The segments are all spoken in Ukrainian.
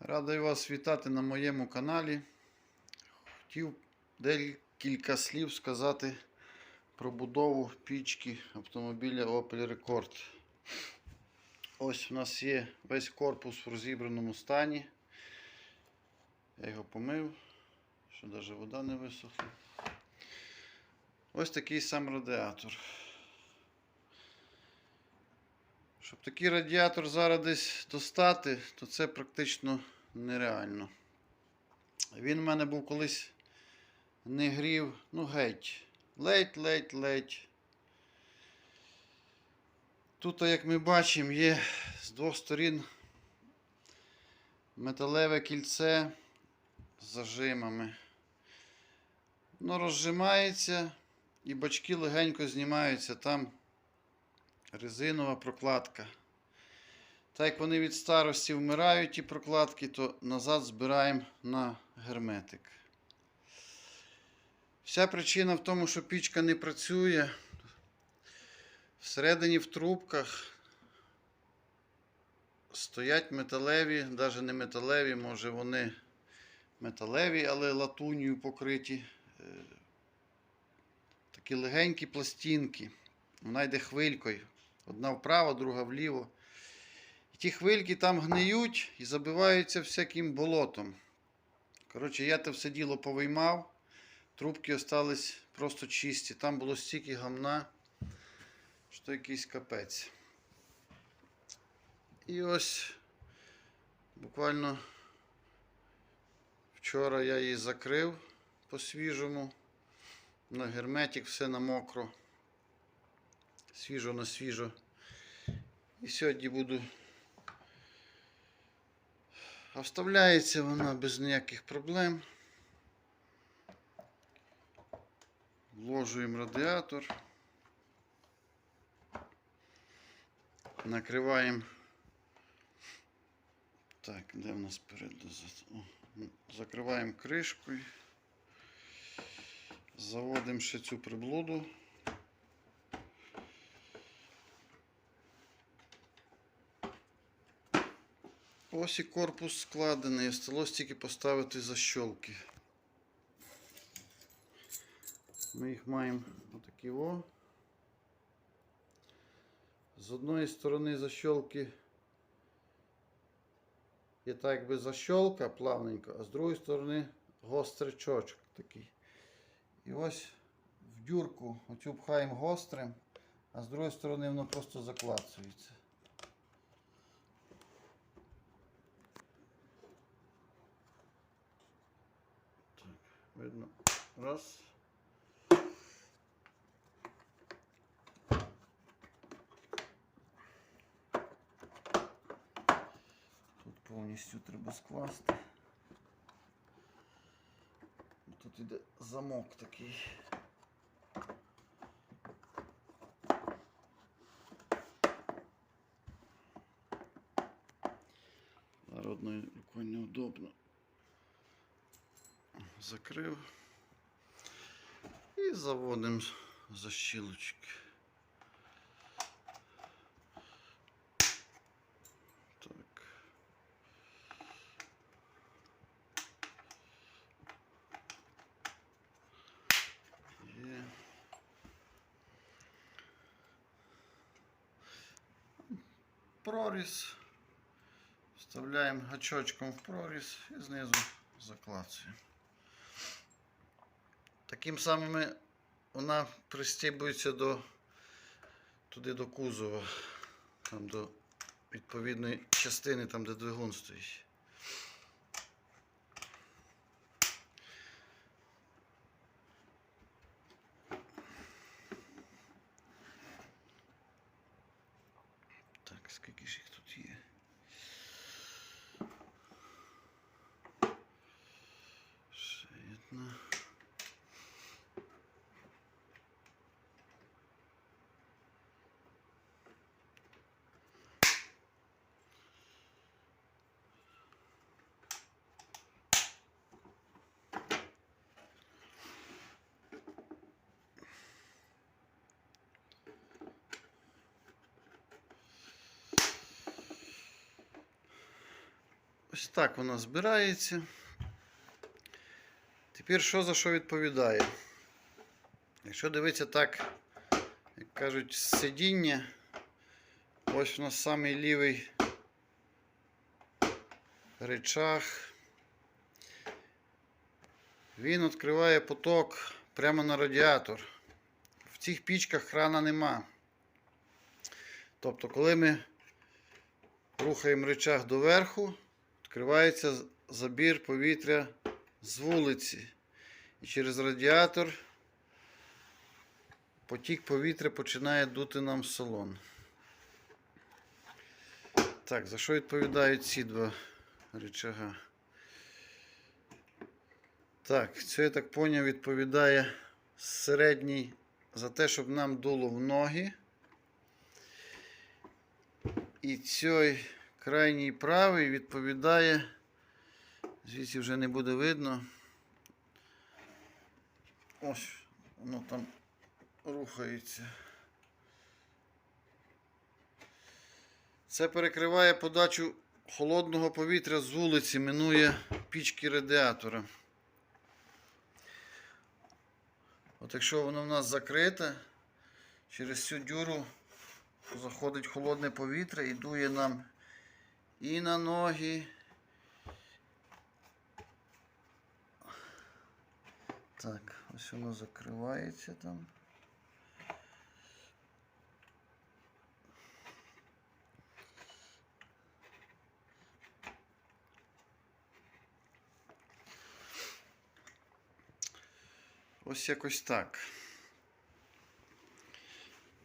Радий вас вітати на моєму каналі. Хотів декілька слів сказати про будову пічки автомобіля Opel Record. Ось у нас є весь корпус в розібраному стані. Я його помив, що навіть вода не висохла. Ось такий сам радіатор. Щоб такий радіатор зараз десь достати, то це практично нереально. Він в мене був колись не грів, ну геть. Ледь, ледь, ледь. Тут, як ми бачимо, є з двох сторін металеве кільце з зажимами. Воно розжимається і бачки легенько знімаються. Там резинова прокладка. Так як вони від старості вмирають ті прокладки, то назад збираємо на герметик. Вся причина в тому, що пічка не працює. Всередині в трубках стоять металеві, навіть не металеві, може вони металеві, але латунью покриті. е, Такі легенькі пластинки. Вона йде хвилькою. Одна вправо, друга вліво. І ті хвильки там гниють і забиваються всяким болотом. Коротше, я те все діло повиймав. Трубки остались просто чисті. Там було стільки гамна, що якийсь капець. І ось буквально вчора я її закрив по-свіжому. На герметик все на мокро свіжо на свіжо. І сьогодні буду. А вставляється вона без ніяких проблем. Вложуємо радіатор. Накриваємо. Так, де в нас перед? Закриваємо кришкою. Заводимо ще цю приблуду. Ось і корпус складений, осталось тільки поставити защолки. Ми їх маємо отакі о. З одної сторони защолки є так якби защолка плавненько, а з другої сторони гостричочок такий. І ось в дюрку оцю пхаємо гострим, а з другої сторони воно просто заклацується. Видно. Раз. Тут повністю треба скласти. Тут іде замок такий. Народною рукою неудобно закрив і заводимо защілочки. Так. Є. Проріз. Вставляємо гачочком в проріз і знизу заклацуємо. Таким самим вона пристібується до туди до кузова, там до відповідної частини, там де двигун стоїть. Так, скільки ж їх тут є? Ще одна. Ось так вона збирається. Тепер що за що відповідає? Якщо дивитися так, як кажуть, сидіння, ось у нас самий лівий речах. Він відкриває поток прямо на радіатор. В цих пічках крана нема. Тобто, коли ми рухаємо речах доверху, відкривається забір повітря з вулиці. І через радіатор потік повітря починає дути нам в салон. Так, за що відповідають ці два рычага? Так, це я так поняв, відповідає середній за те, щоб нам дуло в ноги. І цей крайній правий відповідає, звідси вже не буде видно. Ось, воно там рухається. Це перекриває подачу холодного повітря з вулиці, минує пічки радіатора. От якщо воно в нас закрите, через цю дюру заходить холодне повітря і дує нам і на ноги. Так, ось воно закривається там. Ось якось так.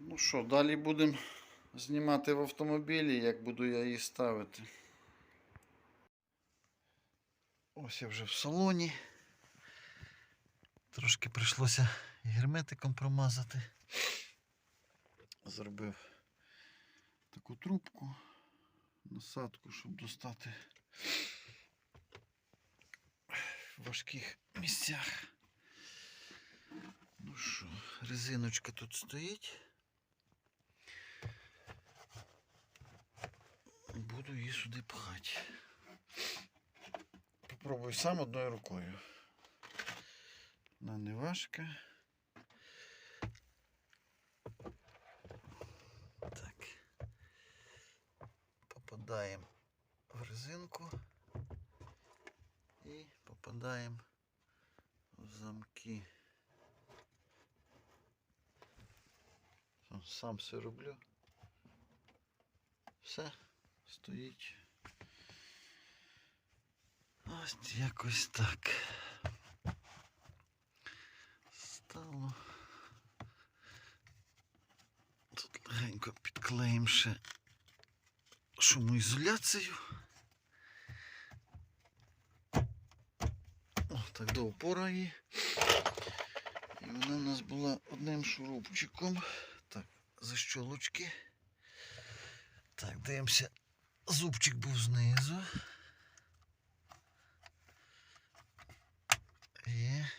Ну що, далі будемо знімати в автомобілі, як буду я її ставити. Ось я вже в салоні. Трошки прийшлося герметиком промазати. Зробив таку трубку, насадку, щоб достати в важких місцях. Ну що, резиночка тут стоїть. Буду її сюди пхати. Попробую сам одною рукою. Вона не важка. Так. Попадаємо в резинку і попадаємо в замки. Сам все роблю. Все, стоїть. Ось якось так. Стало. Тут легенько підклеїмо ще шумоізоляцію. О, так до опора її. І вона у нас була одним шурупчиком. Так, защолочки. Так, дивимося. Зубчик був знизу. Є.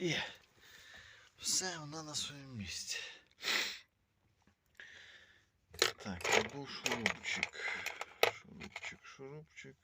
О, є. Все, вона на своєму місці. Так, це був шурупчик. Шурупчик, шурупчик.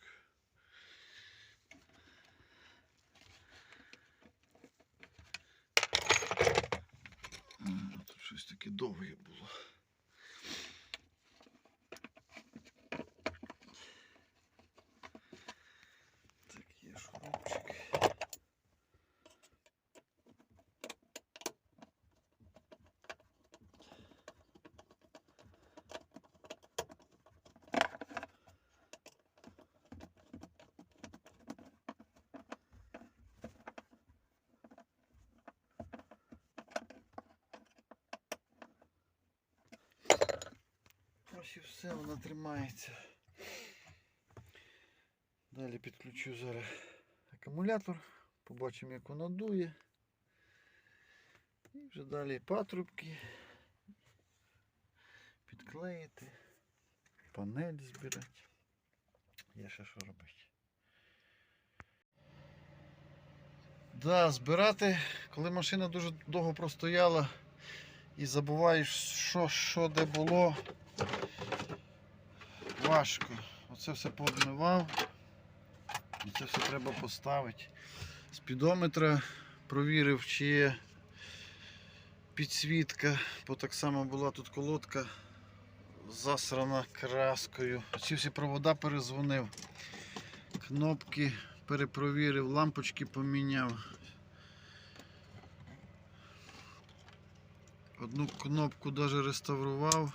І все, вона тримається. Далі підключу зараз акумулятор, побачимо як воно дує. І вже далі патрубки. Підклеїти, панель збирати. Є ще що робити. Да, збирати, коли машина дуже довго простояла і забуваєш, що, що де було. Важко. Оце все подмивав. І це все треба поставити. Спідометра провірив, чи є підсвітка, бо так само була тут колодка засрана краскою. Ці всі провода перезвонив. Кнопки перепровірив, лампочки поміняв. Одну кнопку навіть реставрував.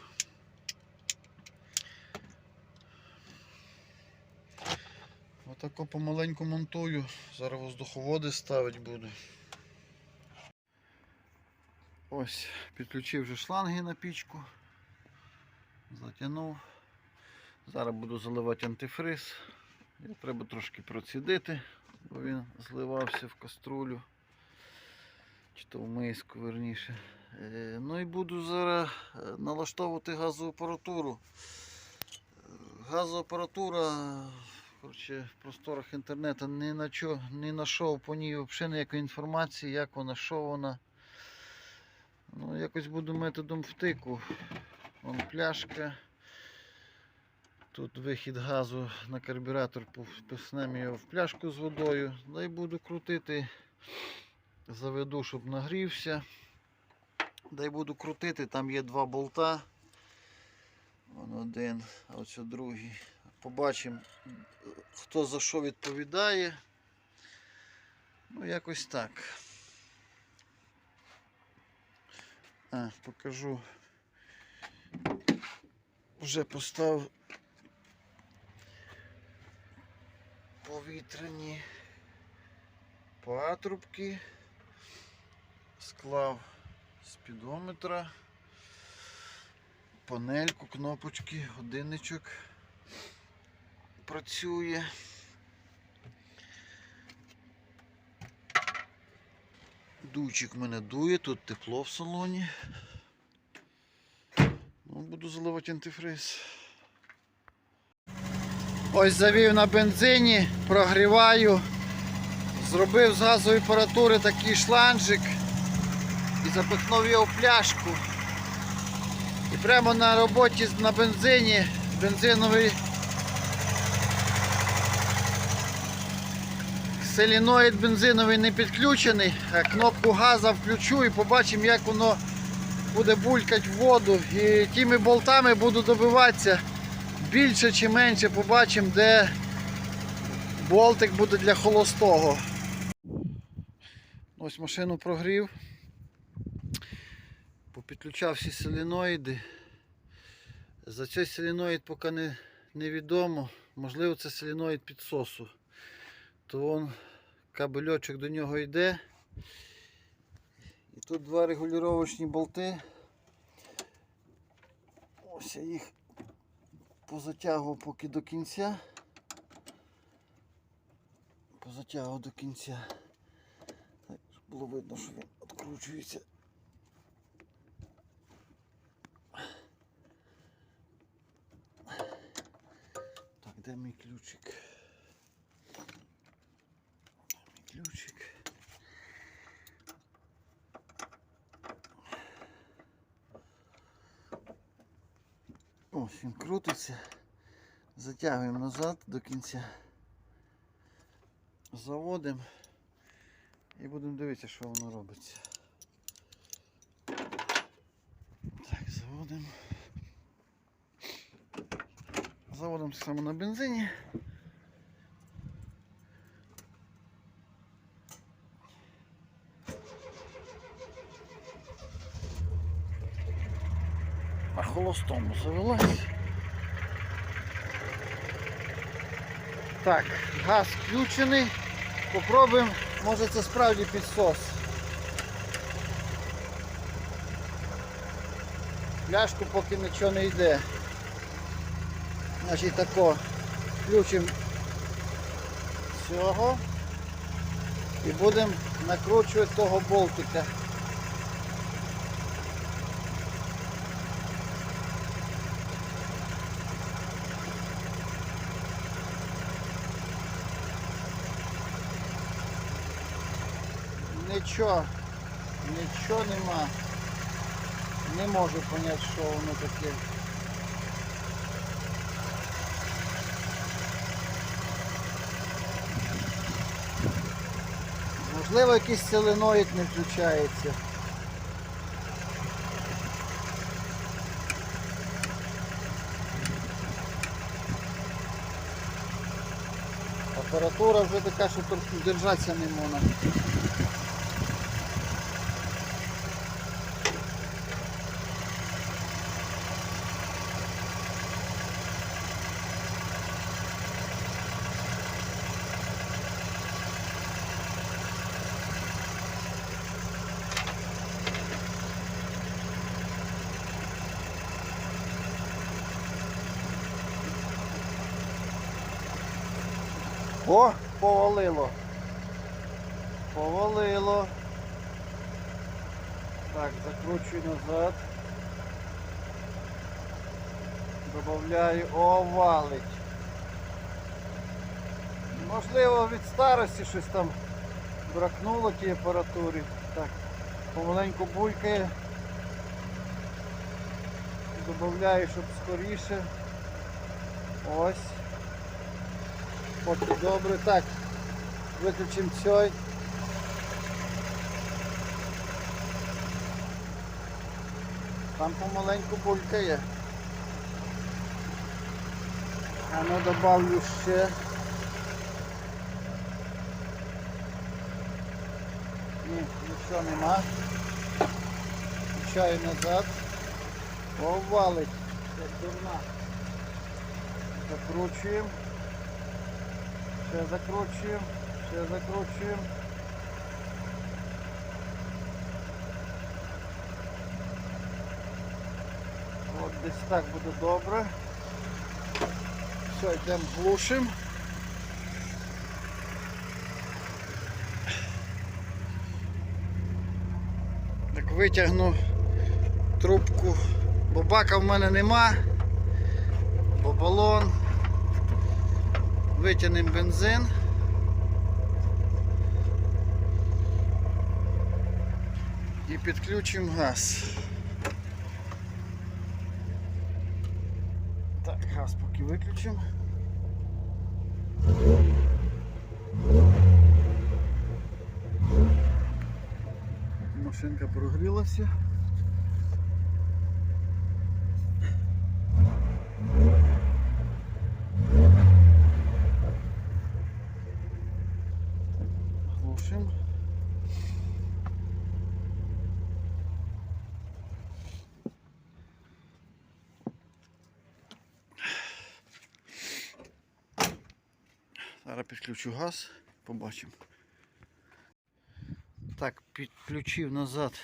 Отако помаленьку монтую. Зараз воздуховоди ставити буду. Ось, підключив вже шланги на пічку. Затягнув. Зараз буду заливати антифриз. Його треба трошки процідити, бо він зливався в каструлю. Чи то в миску верніше. Е, Ну і буду зараз е, налаштовувати газову апаратуру. Е, Газоапаратура, коротше, в просторах інтернету не знайшов по ній взагалі ніякої інформації, як вона, що вона. Ну, якось буду методом втику. Вон пляшка. Тут вихід газу на карбюратор, писнемо його в пляшку з водою. Да і буду крутити, заведу, щоб нагрівся. Да й буду крутити, там є два болта. Вон один, а ось другий. Побачимо, хто за що відповідає. Ну, якось так. А, покажу. Вже поставив повітряні патрубки, склав спідометра, панельку, кнопочки, годинничок працює. Дуйчик мене дує, тут тепло в салоні. Ну, буду заливати антифриз. Ось завів на бензині, прогріваю. Зробив з газової апаратури такий шланжик і запихнув його в пляшку. І прямо на роботі на бензині бензиновий селіноїд бензиновий не підключений, а кнопку газа включу і побачимо як воно буде булькати в воду. І тими болтами буду добиватися більше чи менше, побачимо, де болтик буде для холостого. Ось машину прогрів. Попідключав всі селіноїди. За цей селіноїд поки не, невідомо. Можливо, це селіноїд підсосу. То вон кабельочок до нього йде. І тут два регулювачні болти. Ось я їх позатягував поки до кінця. Позатягував до кінця. Так, було видно, що він відкручується. Так, де мій ключик? Де мій ключик? Ось він крутиться. Затягуємо назад до кінця. Заводимо і будемо дивитися, що воно робиться. Так, заводимо. Заводимо само на бензині. На холостому завелась. Так, газ включений. Попробуємо, може це справді підсос. Пляшку поки нічого не йде. Значить тако включимо цього і будемо накручувати того болтика. Нічого, нічого нема. Не можу поняти, що воно таке. Можливо, якийсь соленоїд не включається. Апаратура вже така, що держатися не можна. О, повалило. Повалило. Так, закручую назад. Добавляю, о, валить. Можливо від старості щось там бракнуло тій апаратурі. Так, помаленьку булькає. Добавляю, щоб скоріше. Ось. Поки добре. Так, виключимо цей. Там помаленьку булькає. А ну добавлю ще. Ні, нічого нема. Включаю назад. О, валить. Як дурна. Закручуємо. Ще закручуємо, ще закручуємо. От десь так буде добре. Все, йдемо глушимо. Так витягну трубку, бо бака в мене нема, бо балон. Витягнемо бензин. І підключимо газ. Так, газ поки виключимо. Машинка прогрілася. Підключу газ, побачимо. Так, підключив назад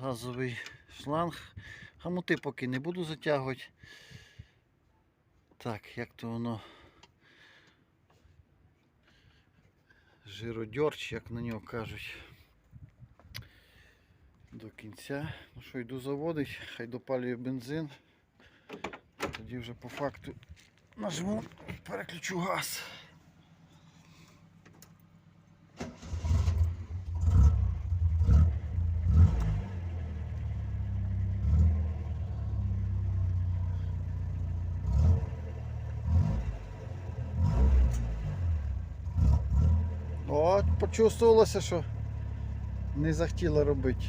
газовий шланг. Хамути поки не буду затягувати. Так, як то воно жиродьорч, як на нього кажуть. До кінця. Ну що, йду заводить, хай допалює бензин. Тоді вже по факту нажму, переключу газ. От, почувствувалося, що не захотіла робити.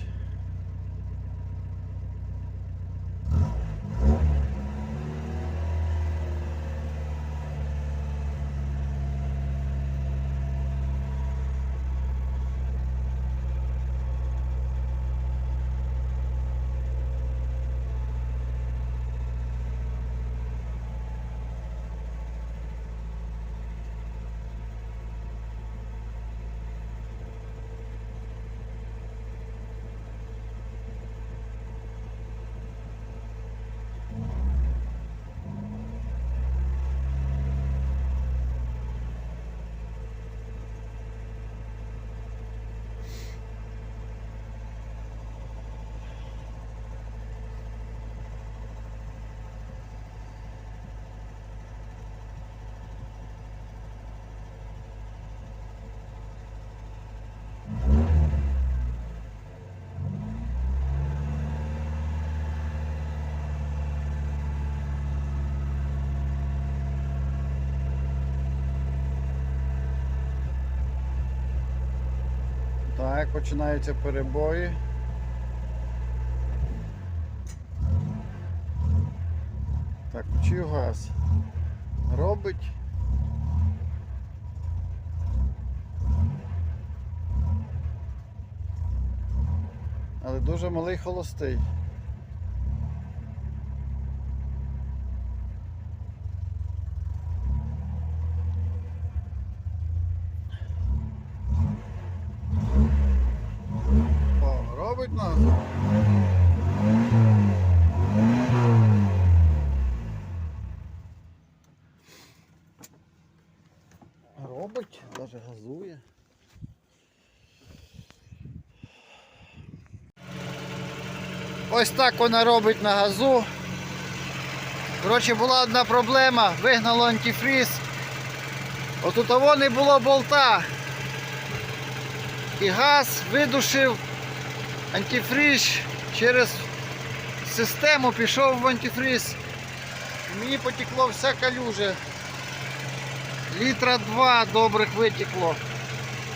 Так, починаються перебої. Так, включив газ. Робить. Але дуже малий холостий. О, робить нас. Робить, навіть газує. Ось так вона робить на газу. Коротше, була одна проблема, вигнало антифріз. Отут того не було болта. І газ видушив антифріз через систему, пішов в антифріз. І мені потекло вся калюжа. Літра два добрих витекло.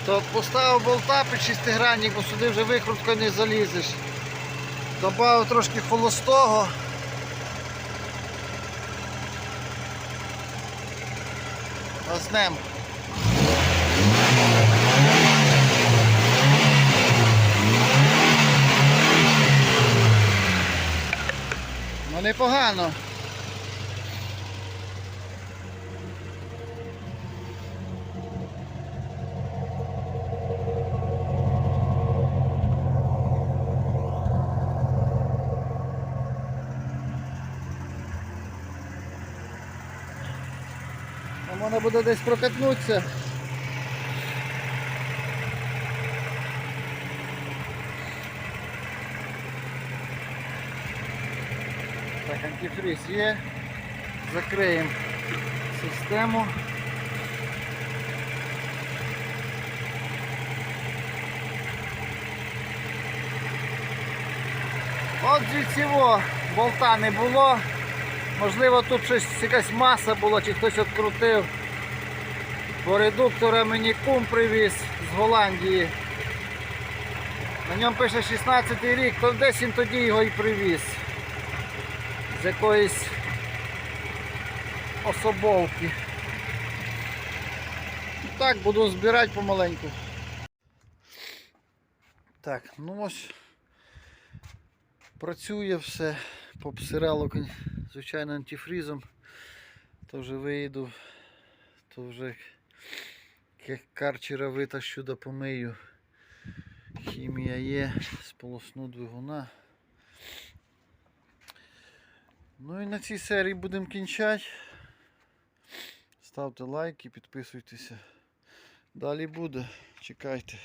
То поставив болта під шестигранник, бо сюди вже викруткою не залізеш. Добавив трошки холостого. Ознем. Ну непогано. А можна буде десь прокатнутися. Так, антифриз є. Закриємо систему. От звідсіво болта не було. Можливо, тут щось якась маса була, чи хтось відкрутив. Бо редуктора мені кум привіз з Голландії. На ньому пише 16 рік, то десь він тоді його і привіз. З якоїсь особовки. Так, буду збирати помаленьку. Так, ну ось працює все, попсирало, звичайно, антифрізом. То вже виїду, то вже карчера витащу да помию. Хімія є, сполосну двигуна. Ну і на цій серії будемо кінчати. Ставте лайки, підписуйтеся. Далі буде. Чекайте.